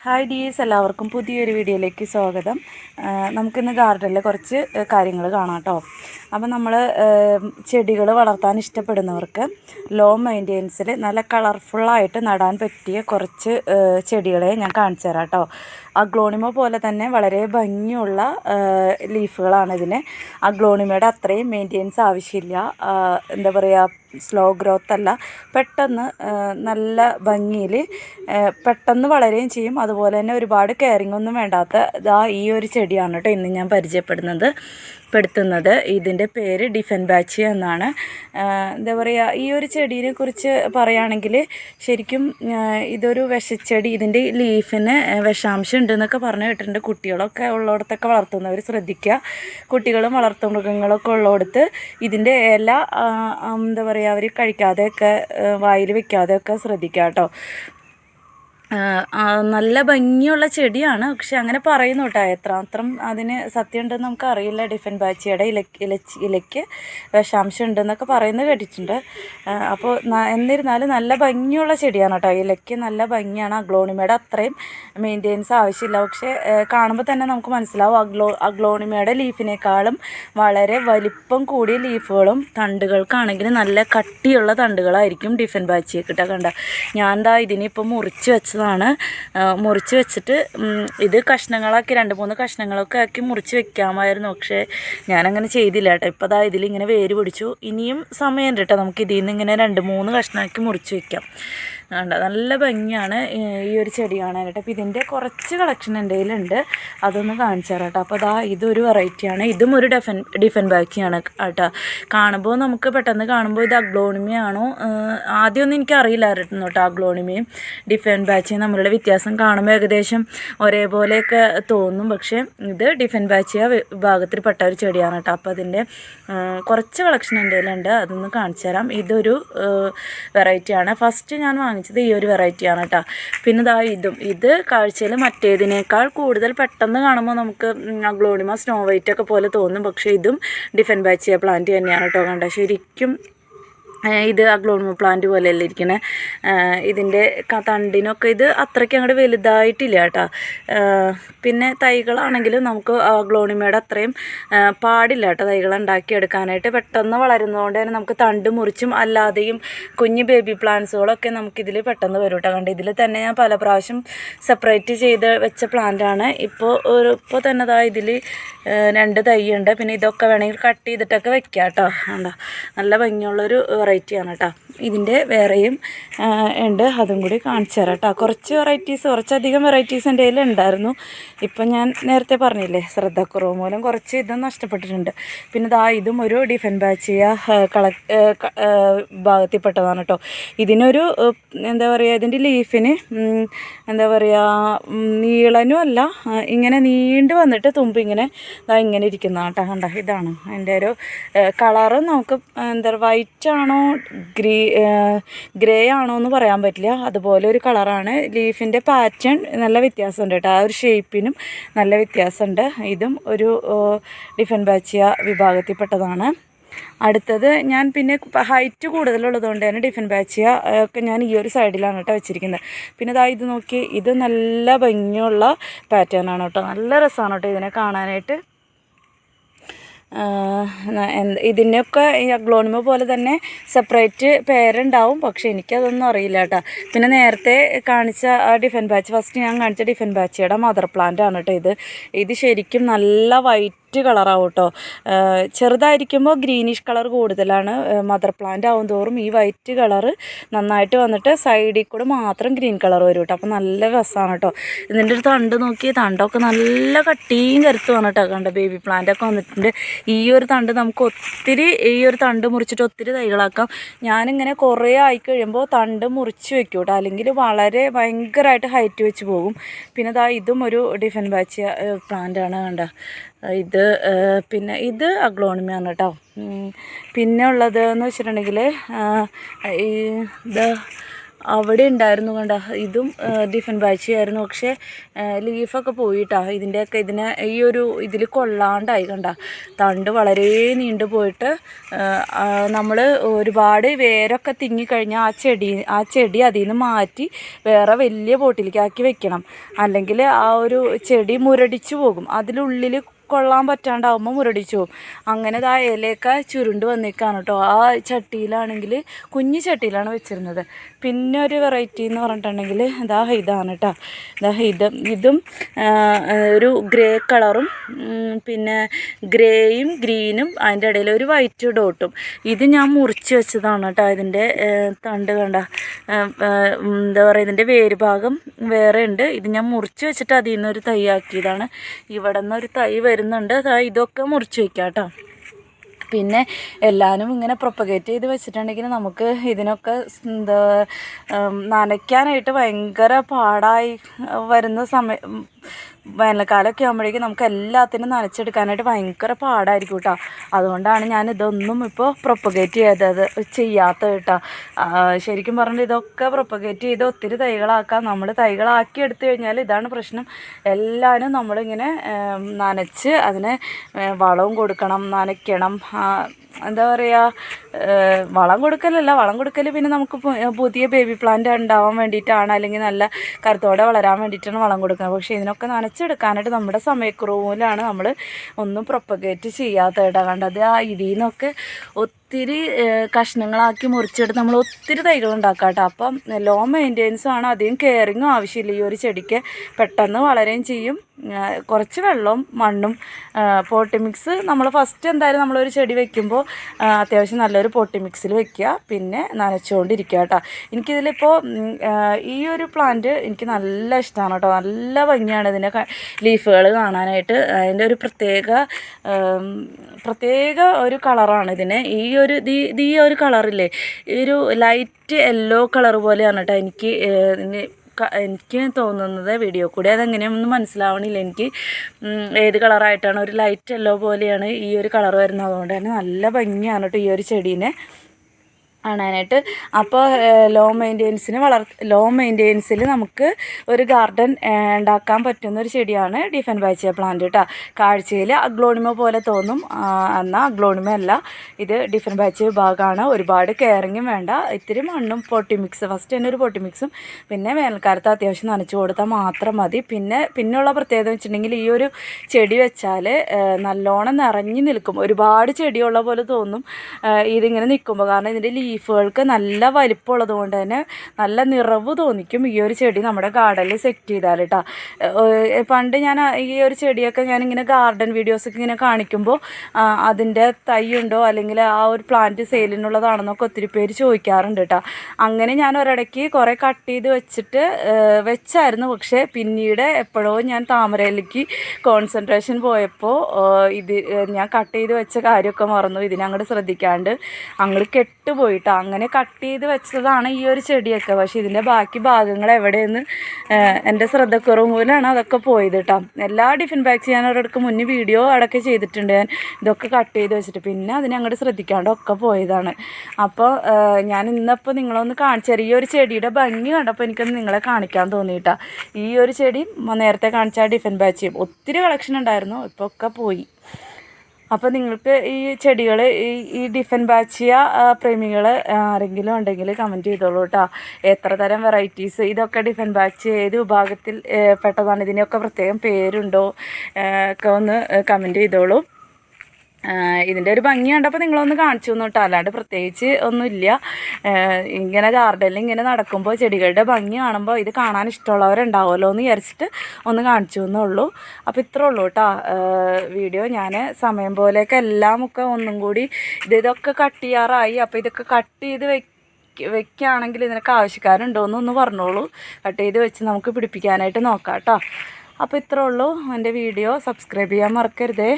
Hi dears എല്ലാവർക്കും പുതിയൊരു വീഡിയോയിലേക്ക് സ്വാഗതം. നമുക്കിന്ന് ഗാർഡനിലെ കുറച്ച് കാര്യങ്ങൾ കാണാം കേട്ടോ അപ്പം നമ്മൾ ചെടികൾ വളർത്താൻ ഇഷ്ടപ്പെടുന്നവർക്ക് ലോ മെയിന്റെനൻസിൽ നല്ല കളർഫുള്ളായിട്ട് നടാൻ പറ്റിയ കുറച്ച് ചെടികളെ ഞാൻ കാണിച്ചു തരാം കേട്ടോ അഗ്ലോണിമ പോലെ തന്നെ വളരെ ഭംഗിയുള്ള ലീഫുകളാണ് ഇതിന്. അഗ്ലോണിമയുടെ അത്രയും മെയിന്റെയിൻസ് ആവശ്യമില്ല. എന്താ പറയുക സ്ലോ ഗ്രോത്ത് അല്ല. പെട്ടെന്ന് നല്ല ഭംഗിയിൽ പെട്ടെന്ന് വളരുകയും ചെയ്യും. അതുപോലെ തന്നെ ഒരുപാട് കെയറിംഗ് ഒന്നും വേണ്ടാത്ത ഇതാ ഈ ഒരു ചെടിയാണ് കേട്ടോ ഇന്ന് ഞാൻ പരിചയപ്പെടുന്നത് പെടുത്തുന്നത്. ഇതിന്റെ പേര് ഡിഫൻ ബാച്ചി എന്നാണ് എന്താ പറയുക ഈ ഒരു ചെടീനെ കുറിച്ച് പറയുകയാണെങ്കിൽ ശരിക്കും ഇതൊരു വിഷച്ചെടി ഇതിന്റെ ലീഫിന് വിഷാംശം ഉണ്ടെന്നൊക്കെ പറഞ്ഞു കേട്ടിട്ടുണ്ട്. കുട്ടികളൊക്കെ ഉള്ളിടത്തൊക്കെ വളർത്തുന്നവർ ശ്രദ്ധിക്കുക. കുട്ടികളും വളർത്തുമൃഗങ്ങളൊക്കെ ഉള്ളിടത്ത് ഇതിന്റെ ഇല എന്താ പറയുക അവർ കഴിക്കാതെയൊക്കെ വായിൽ വെക്കാതെയൊക്കെ ശ്രദ്ധിക്കുക കേട്ടോ. നല്ല ഭംഗിയുള്ള ചെടിയാണ്. പക്ഷെ അങ്ങനെ പറയുന്നു കേട്ടോ എത്രമാത്രം അതിന് സത്യം ഉണ്ടെന്ന് നമുക്ക് അറിയില്ല ഡിഫൻ ബാച്ചിയുടെ ഇല ഇല ഇലയ്ക്ക് വിഷാംശം ഉണ്ടെന്നൊക്കെ പറയുന്നത് കേട്ടിട്ടുണ്ട്. അപ്പോൾ എന്നിരുന്നാലും നല്ല ഭംഗിയുള്ള ചെടിയാണ് കേട്ടോ. ഇലയ്ക്ക് നല്ല ഭംഗിയാണ്. അഗ്ലോണിമയുടെ അത്രയും മെയിന്റെയിൻസ് ആവശ്യമില്ല. പക്ഷേ കാണുമ്പോൾ തന്നെ നമുക്ക് മനസ്സിലാവും അഗ്ലോ അഗ്ലോണിമയുടെ ലീഫിനേക്കാളും വളരെ വലിപ്പം കൂടിയ ലീഫുകളും തണ്ടുകൾക്കാണെങ്കിൽ നല്ല കട്ടിയുള്ള തണ്ടുകളായിരിക്കും ഡിഫൻ ബാച്ചിയെ കിട്ടുക കണ്ട ഞാൻ എന്താ ഇതിനിപ്പോൾ മുറിച്ച് വെച്ചതാണ്. മുറിച്ച് വെച്ചിട്ട് ഇത് കഷ്ണങ്ങളാക്കി രണ്ട് മൂന്ന് കഷ്ണങ്ങളൊക്കെ ആക്കി മുറിച്ച് വെക്കാമായിരുന്നു. പക്ഷേ ഞാനങ്ങനെ ചെയ്തില്ല കേട്ടോ. ഇപ്പോൾ അതാ ഇതിലിങ്ങനെ വേര് പിടിച്ചു. ഇനിയും സമയമുണ്ട് കേട്ടോ. നമുക്ക് ഇതിൽ നിന്ന് ഇങ്ങനെ രണ്ട് മൂന്ന് കഷ്ണമാക്കി മുറിച്ച് വെക്കാം. കണ്ട നല്ല ഭംഗിയാണ് ഈ ഒരു ചെടി കാണാനായിട്ട് അപ്പോൾ ഇതിന്റെ കുറച്ച് കളക്ഷൻ എന്റെ കയ്യിലുണ്ട് അതൊന്ന് കാണിച്ചു തരാം കേട്ടോ. അപ്പോൾ അതാ ഇതൊരു വെറൈറ്റിയാണ് ഇതും ഒരു ഡെഫൻ ഡിഫൻ ബാക്കിയാണ് കേട്ടോ. കാണുമ്പോൾ നമുക്ക് പെട്ടെന്ന് കാണുമ്പോൾ ഇത് അഗ്ലോണിമയാണോ ആദ്യമൊന്നും എനിക്ക് അറിയില്ലായിരുന്നു കേട്ടോ അഗ്ലോണിമയും ഡിഫൻ ബാച്ചിയും തമ്മിലുള്ള വ്യത്യാസം. കാണുമ്പോൾ ഏകദേശം ഒരേപോലെയൊക്കെ തോന്നും. പക്ഷേ ഇത് ഡിഫൻ ബാച്ചിയ വിഭാഗത്തിൽപ്പെട്ട ഒരു ചെടിയാണ് കേട്ടോ. അപ്പോൾ അതിന്റെ കുറച്ച് കളക്ഷൻ എന്റെ കയ്യിലുണ്ട് അതൊന്ന് കാണിച്ചു തരാം. ഇതൊരു വെറൈറ്റിയാണ് ഫസ്റ്റ് ഞാൻ വാങ്ങിച്ചത് ഈ ഒരു വെറൈറ്റിയാണ് കേട്ടോ പിന്നെ ഇതാ ഇതും. ഇത് കാഴ്ചയിൽ മറ്റേതിനേക്കാൾ കൂടുതൽ പെട്ടെന്ന് കാണുമ്പോൾ നമുക്ക് ഗ്ലോണിമ സ്നോ വൈറ്റ് ഒക്കെ പോലെ തോന്നും. പക്ഷേ ഇതും ഡിഫൻ ബാച്ചിയ പ്ലാന്റ് തന്നെയാണ് കേട്ടോ കണ്ട ശരിക്കും ഇത് അഗ്ലോണിമ പ്ലാന്റ് പോലെയല്ല ഇരിക്കണേ? ഇതിന്റെ തണ്ടിനൊക്കെ ഇത് അത്രയ്ക്ക് അങ്ങോട്ട് വലുതായിട്ടില്ല കേട്ടോ. പിന്നെ തൈകളാണെങ്കിലും നമുക്ക് അഗ്ലോണിമയുടെ അത്രയും പാടില്ല കേട്ടോ തൈകൾ ഉണ്ടാക്കിയെടുക്കാനായിട്ട്. പെട്ടെന്ന് വളരുന്നതുകൊണ്ട് തന്നെ നമുക്ക് തണ്ട് മുറിച്ചും അല്ലാതെയും കുഞ്ഞ് ബേബി പ്ലാന്റ്സുകളൊക്കെ നമുക്കിതിൽ പെട്ടെന്ന് വരും കേട്ടോ. കണ്ട് ഇതിൽ തന്നെ ഞാൻ പല പ്രാവശ്യം സെപ്പറേറ്റ് ചെയ്ത് വെച്ച പ്ലാന്റാണ്. ഇപ്പോൾ ഒരു ഇപ്പോൾ തന്നെ ദാ ഇതിൽ രണ്ട് തൈയുണ്ട്. പിന്നെ ഇതൊക്കെ വേണമെങ്കിൽ കട്ട് ചെയ്തിട്ടൊക്കെ വെക്കാം കേട്ടോ. നല്ല ഭംഗിയുള്ളൊരു വെറൈറ്റിയാണ് കേട്ടോ. ഇതിന്റെ വേറെയും ഉണ്ട്. അതും കൂടി കാണിച്ചു തരാം കേട്ടോ. കുറച്ച് വെറൈറ്റീസ് കുറച്ചധികം വെറൈറ്റീസ് എന്റെ കയ്യിൽ ഉണ്ടായിരുന്നു. ഇപ്പം ഞാൻ നേരത്തെ പറഞ്ഞില്ലേ ശ്രദ്ധക്കുറവ് മൂലം കുറച്ച് ഇതും നഷ്ടപ്പെട്ടിട്ടുണ്ട്. പിന്നെ ദാ ഇതും ഒരു ഡിഫൻ ബാച്ചിയ കള ഭാഗത്തിൽപ്പെട്ടതാണ് കേട്ടോ. ഇതിനൊരു എന്താ പറയുക ഇതിന്റെ ലീഫിന് എന്താ പറയുക നീളനും അല്ല ഇങ്ങനെ നീണ്ടു വന്നിട്ട് തുമ്പ് ഇങ്ങനെ ദാ ഇങ്ങനെ ഇരിക്കുന്ന കേട്ടോ. കണ്ട? ഇതാണ്. അതിന്റെ ഒരു കളറ് നമുക്ക് എന്താ വൈറ്റ് ആണോ ഗ്രീ ഗ്രേ ആണോ എന്ന് പറയാൻ പറ്റില്ല. അതുപോലെ ഒരു കളറാണ്. ലീഫിന്റെ പാറ്റേൺ നല്ല വ്യത്യാസമുണ്ട് കേട്ടോ. ആ ഒരു ഷേപ്പിനും നല്ല വ്യത്യാസമുണ്ട്. ഇതും ഒരു ഡിഫൻ ബാച്ചിയ വിഭാഗത്തിൽപ്പെട്ടതാണ്. അടുത്തത് ഞാൻ പിന്നെ ഹൈറ്റ് കൂടുതലുള്ളത് കൊണ്ട് തന്നെ ഡിഫൻ ബാച്ചിയ ഒക്കെ ഞാൻ ഈ ഒരു സൈഡിലാണ് കേട്ടോ വെച്ചിരിക്കുന്നത്. പിന്നെ ഇതാ ഇത് നോക്കി ഇത് നല്ല ഭംഗിയുള്ള പാറ്റേൺ ആണ് കേട്ടോ. നല്ല രസമാണ് കേട്ടോ ഇതിനെ കാണാനായിട്ട്. ഇതിന്റെയൊക്കെ ഈ അഗ്ലോണിമ പോലെ തന്നെ സെപ്പറേറ്റ് പേരുണ്ടാവും. പക്ഷേ എനിക്കതൊന്നും അറിയില്ല കേട്ടോ. പിന്നെ നേരത്തെ കാണിച്ച ആ ഡിഫൻ ബാച്ച് ഫസ്റ്റ് ഞാൻ കാണിച്ച ഡിഫൻ ബാച്ചിയുടെ മദർ പ്ലാന്റ് ആണ് കേട്ടോ ഇത്. ഇത് ശരിക്കും നല്ല വൈറ്റ് കളറാവും കേട്ടോ ചെറുതായിരിക്കുമ്പോൾ ഗ്രീനിഷ് കളർ കൂടുതലാണ്. മദർ പ്ലാന്റ് ആവും തോറും ഈ വൈറ്റ് കളറ് നന്നായിട്ട് വന്നിട്ട് സൈഡിൽ കൂടെ മാത്രം ഗ്രീൻ കളർ വരും കേട്ടോ അപ്പോൾ നല്ല രസമാണ് കേട്ടോ ഇതിന്റെ ഒരു തണ്ട് നോക്കി തണ്ടൊക്കെ നല്ല കട്ടിയും കരുത്തുമാണ് കേട്ടോ കണ്ട ബേബി പ്ലാന്റ് ഒക്കെ വന്നിട്ടുണ്ട്. ഈ ഒരു തണ്ട് നമുക്ക് ഒത്തിരി ഈ ഒരു തണ്ട് മുറിച്ചിട്ട് ഒത്തിരി തൈകളാക്കാം. ഞാനിങ്ങനെ കുറേ ആയി കഴിയുമ്പോൾ തണ്ട് മുറിച്ച് വെക്കും കേട്ടോ അല്ലെങ്കിൽ വളരെ ഭയങ്കരമായിട്ട് ഹൈറ്റ് വെച്ച് പോകും. പിന്നെ ഇതാ ഇതും ഒരു ഡിഫൻ ബാച്ച് പ്ലാന്റ് ആണ് കണ്ട. ഇത് പിന്നെ ഇത് അഗ്ലോണിമയാണ് കേട്ടോ പിന്നെ ഉള്ളത് എന്ന് വെച്ചിട്ടുണ്ടെങ്കിൽ ഈ ഇത് അവിടെ ഉണ്ടായിരുന്നു കണ്ട ഇതും ഡിഫൻ ബാച്ചിയായിരുന്നു. പക്ഷേ ലീഫൊക്കെ പോയിട്ടാ. ഇതിന്റെയൊക്കെ ഇതിനെ ഈ ഒരു ഇതിൽ കൊള്ളാണ്ടായി കണ്ട. തണ്ട് വളരെ നീണ്ടു പോയിട്ട് നമ്മൾ ഒരുപാട് വേരൊക്കെ തിങ്ങിക്കഴിഞ്ഞാൽ ആ ചെടി ആ ചെടി അതിൽ നിന്ന് മാറ്റി വേറെ വലിയ പോട്ടിലേക്ക് ആക്കി വെക്കണം. അല്ലെങ്കിൽ ആ ഒരു ചെടി മുരടിച്ചു പോകും. അതിലുള്ളിൽ കൊള്ളാൻ പറ്റാണ്ടാവുമ്പോൾ മുരടിച്ചു അങ്ങനെ ആ ഇലയൊക്കെ ചുരുണ്ട് വന്നേക്കാണ് കേട്ടോ. ആ ചട്ടിയിലാണെങ്കിൽ കുഞ്ഞു ചട്ടിയിലാണ് വെച്ചിരുന്നത്. പിന്നെ ഒരു വെറൈറ്റി എന്ന് പറഞ്ഞിട്ടുണ്ടെങ്കിൽ ഇതാ ഇതാണ് കേട്ടോ ഇതാ ഇത് ഇതും ഒരു ഗ്രേ കളറും പിന്നെ ഗ്രേയും ഗ്രീനും അതിന്റെ ഇടയിൽ ഒരു വൈറ്റ് ഡോട്ടും ഇത് ഞാൻ മുറിച്ച് വെച്ചതാണ് കേട്ടോ ഇതിന്റെ തണ്ട് കണ്ട എന്താ പറയുക ഇതിന്റെ വേര് ഭാഗം വേറെ ഉണ്ട്. ഇത് ഞാൻ മുറിച്ച് വെച്ചിട്ട് അതിൽ നിന്നൊരു തൈ ആക്കിയതാണ്. ഇവിടെ നിന്നൊരു തൈ വരുന്നുണ്ട്. ഇതൊക്കെ മുറിച്ച് വയ്ക്കാം കേട്ടോ പിന്നെ എല്ലാവരും ഇങ്ങനെ പ്രൊപ്പഗേറ്റ് ചെയ്ത് വെച്ചിട്ടുണ്ടെങ്കിൽ നമുക്ക് ഇതിനൊക്കെ എന്താ നനയ്ക്കാനായിട്ട് ഭയങ്കര പാടായി വരുന്ന സമയം വേനൽക്കാലമൊക്കെ ആകുമ്പോഴേക്കും നമുക്ക് എല്ലാത്തിനും നനച്ചെടുക്കാനായിട്ട് ഭയങ്കര പാടായിരിക്കും കേട്ടോ അതുകൊണ്ടാണ് ഞാൻ ഇതൊന്നും ഇപ്പോൾ പ്രൊപ്പഗേറ്റ് ചെയ്തത് ചെയ്യാത്തത് കേട്ടോ ശരിക്കും പറഞ്ഞാൽ ഇതൊക്കെ പ്രൊപ്പഗേറ്റ് ചെയ്ത് ഒത്തിരി തൈകളാക്കാം. നമ്മൾ തൈകളാക്കി എടുത്തു കഴിഞ്ഞാൽ ഇതാണ് പ്രശ്നം. എല്ലാവരും നമ്മളിങ്ങനെ നനച്ച് അതിന് വളവും കൊടുക്കണം നനയ്ക്കണം. എന്താ പറയുക വളം കൊടുക്കലല്ല വളം കൊടുക്കൽ പിന്നെ നമുക്ക് പുതിയ ബേബി പ്ലാന്റ് ഉണ്ടാവാൻ വേണ്ടിയിട്ടാണ് അല്ലെങ്കിൽ നല്ല കരുത്തോടെ വളരാൻ വേണ്ടിയിട്ടാണ് വളം കൊടുക്കുന്നത്. പക്ഷേ ഇതിനൊക്കെ നനച്ചെടുക്കാനായിട്ട് നമ്മുടെ സമയക്കുറവിലാണ് നമ്മൾ ഒന്നും പ്രൊപ്പഗേറ്റ് ചെയ്യാത്ത കേട്ടോ. കണ്ടത് ആ ഇതിൽ നിന്നൊക്കെ ഒത്തിരി കഷ്ണങ്ങളാക്കി മുറിച്ചെടുത്ത് നമ്മൾ ഒത്തിരി തൈകൾ ഉണ്ടാക്കാം കേട്ടോ. അപ്പം ലോ മെയിന്റെനൻസും ആണ്. അധികം കെയറിങ്ങും ആവശ്യമില്ല. ഈ ഒരു ചെടിക്ക് പെട്ടെന്ന് വളരുകയും ചെയ്യും. കുറച്ച് വെള്ളവും മണ്ണും പോട്ടി മിക്സ് നമ്മൾ ഫസ്റ്റ് എന്തായാലും നമ്മളൊരു ചെടി വെക്കുമ്പോൾ അത്യാവശ്യം നല്ലൊരു പോട്ടി മിക്സിൽ വെക്കുക. പിന്നെ നനച്ചുകൊണ്ടിരിക്കുക കേട്ടോ. എനിക്കിതിലിപ്പോൾ ഈ ഒരു പ്ലാന്റ് എനിക്ക് നല്ല ഇഷ്ടമാണ് കേട്ടോ. നല്ല ഭംഗിയാണ് ഇതിന്റെ ലീഫുകൾ കാണാനായിട്ട്. അതിന്റെ ഒരു പ്രത്യേക പ്രത്യേക ഒരു കളറാണ് ഇതിന്. ഈ ഒരു ഈ- ഒരു കളറില്ലേ? ഒരു ലൈറ്റ് യെല്ലോ കളർ പോലെയാണ് കേട്ടോ എനിക്ക് എനിക്ക് തോന്നുന്നത് വീഡിയോ കൂടി. അതെങ്ങനെയൊന്നും മനസ്സിലാവണില്ല എനിക്ക്. ഏത് കളറായിട്ടാണ് ഒരു ലൈറ്റ് യെല്ലോ പോലെയാണ് ഈ ഒരു കളർ വരുന്നത്. അതുകൊണ്ട് തന്നെ നല്ല ഭംഗിയാണ് കേട്ടോ ഈ ഒരു ചെടീനെ. കാണാനായിട്ട്. അപ്പോൾ ലോ മെയിന്റെനൻസിന് വളർ ലോ മെയിന്റെനൻസിൽ നമുക്ക് ഒരു ഗാർഡൻ ഉണ്ടാക്കാൻ പറ്റുന്ന ഒരു ചെടിയാണ് ഡിഫൻ ബാച്ചിയ പ്ലാന്റ് കേട്ടോ കാഴ്ചയിൽ അഗ്ലോണിമ പോലെ തോന്നും എന്നാൽ അഗ്ലോണിമ അല്ല. ഇത് ഡിഫൻ ബാച്ച് വിഭാഗമാണ് ഒരുപാട് കെയറിങ്ങും വേണ്ട. ഇത്തിരി മണ്ണും പൊട്ടി മിക്സ് ഫസ്റ്റ് തന്നെ ഒരു പൊട്ടി മിക്സും പിന്നെ വേനൽക്കാലത്ത് അത്യാവശ്യം നനച്ചു കൊടുത്താൽ മാത്രം മതി. പിന്നെ പിന്നെയുള്ള പ്രത്യേകത വെച്ചിട്ടുണ്ടെങ്കിൽ ഈ ഒരു ചെടി വെച്ചാൽ നല്ലോണം നിറഞ്ഞു നിൽക്കും. ഒരുപാട് ചെടിയുള്ള പോലെ തോന്നും ഇതിങ്ങനെ നിൽക്കുമ്പോൾ കാരണം ഇതിന്റെ ലീഫുകൾക്ക് നല്ല വലിപ്പമുള്ളത് കൊണ്ട് തന്നെ നല്ല നിറവ് തോന്നിക്കും ഈ ഒരു ചെടി നമ്മുടെ ഗാർഡനിൽ സെറ്റ് ചെയ്താൽ കേട്ടോ പണ്ട് ഞാൻ ഈ ഒരു ചെടിയൊക്കെ ഞാനിങ്ങനെ ഗാർഡൻ വീഡിയോസൊക്കെ ഇങ്ങനെ കാണിക്കുമ്പോൾ അതിന്റെ തൈ ഉണ്ടോ അല്ലെങ്കിൽ ആ ഒരു പ്ലാന്റ് സെയിലിനുള്ളതാണെന്നൊക്കെ ഒത്തിരി പേര് ചോദിക്കാറുണ്ട് കേട്ടോ അങ്ങനെ ഞാൻ ഒരിടയ്ക്ക് കുറേ കട്ട് ചെയ്ത് വെച്ചിട്ട് വെച്ചായിരുന്നു. പക്ഷേ പിന്നീട് എപ്പോഴോ ഞാൻ താമരയിലേക്ക് കോൺസെൻട്രേഷൻ പോയപ്പോൾ ഇത് ഞാൻ കട്ട് ചെയ്ത് വെച്ച കാര്യമൊക്കെ മറന്നു. ഇതിനെ ഇതിനങ്ങോട്ട് ശ്രദ്ധിക്കാണ്ട് അങ്ങോട്ട് കെട്ടുപോയിട്ടോ അങ്ങനെ കട്ട് ചെയ്ത് വെച്ചതാണ് ഈ ഒരു ചെടിയൊക്കെ. പക്ഷേ ഇതിന്റെ ബാക്കി ഭാഗങ്ങൾ എവിടെയെന്ന് എന്റെ ശ്രദ്ധക്കുറവ് മൂലമാണ് അതൊക്കെ പോയത് കേട്ടോ. എല്ലാ ഡിഫൻ ബാഗ്സ് ഞാൻ ഒരിടക്ക് മുന്നേ വീഡിയോ അടക്കം ചെയ്തിട്ടുണ്ട് ഞാൻ. ഇതൊക്കെ കട്ട് ചെയ്ത് വെച്ചിട്ട് പിന്നെ അതിനെ അങ്ങോട്ട് ശ്രദ്ധിക്കാണ്ട് ഒക്കെ പോയതാണ്. അപ്പോൾ ഞാൻ ഇന്നപ്പോൾ നിങ്ങളൊന്ന് കാണിച്ചു ചെറിയൊരു ചെടിയുടെ ഭംഗി കണ്ടപ്പോൾ എനിക്കൊന്ന് നിങ്ങളെ കാണിക്കാൻ തോന്നിയിട്ടാ ഈ ഒരു ചെടി നേരത്തെ കാണിച്ച ഡിഫൻ ബാച്ച് ഒത്തിരി കളക്ഷൻ ഉണ്ടായിരുന്നു. ഇപ്പോൾ ഒക്കെ പോയി. അപ്പോൾ നിങ്ങൾക്ക് ഈ ചെടികൾ ഈ ഈ ഡിഫൻ ബാച്ചിയ പ്രേമികൾ ആരെങ്കിലും ഉണ്ടെങ്കിൽ കമന്റ് ചെയ്തോളൂ കേട്ടോ എത്ര തരം വെറൈറ്റീസ് ഇതൊക്കെ ഡിഫൻ ബാച്ച് ഏത് വിഭാഗത്തിൽ പെട്ടതാണ്? ഇതിനൊക്കെ പ്രത്യേകം പേരുണ്ടോ? ഒക്കെ ഒന്ന് കമന്റ് ചെയ്തോളൂ. ഇതിന്റെ ഒരു ഭംഗി കണ്ടപ്പോൾ നിങ്ങളൊന്ന് കാണിച്ചു തന്നു കേട്ടോ. അല്ലാണ്ട് പ്രത്യേകിച്ച് ഒന്നുമില്ല. ഇങ്ങനെ ഗാർഡനിൽ ഇങ്ങനെ നടക്കുമ്പോൾ ചെടികളുടെ ഭംഗി കാണുമ്പോൾ ഇത് കാണാൻ ഇഷ്ടമുള്ളവരുണ്ടാവുമല്ലോ എന്ന് വിചാരിച്ചിട്ട് ഒന്ന് കാണിച്ചു എന്നുള്ളൂ അപ്പോൾ ഇത്രേ ഉള്ളൂ കേട്ടോ. വീഡിയോ ഞാൻ സമയം പോലെയൊക്കെ എല്ലാം ഒക്കെ ഒന്നും കൂടി ഇത് ഇതൊക്കെ കട്ട് ചെയ്യാറായി. അപ്പോൾ ഇതൊക്കെ കട്ട് ചെയ്ത് വെ വെക്കുകയാണെങ്കിൽ ഇതിനൊക്കെ ആവശ്യക്കാരുണ്ടോ എന്നൊന്ന് പറഞ്ഞോളൂ. കട്ട് ചെയ്ത് വെച്ച് നമുക്ക് പിടിപ്പിക്കാനായിട്ട് നോക്കാം കേട്ടോ. അപ്പോൾ ഇത്രേ ഉള്ളൂ എന്റെ വീഡിയോ. സബ്സ്ക്രൈബ് ചെയ്യാൻ മറക്കരുതേ.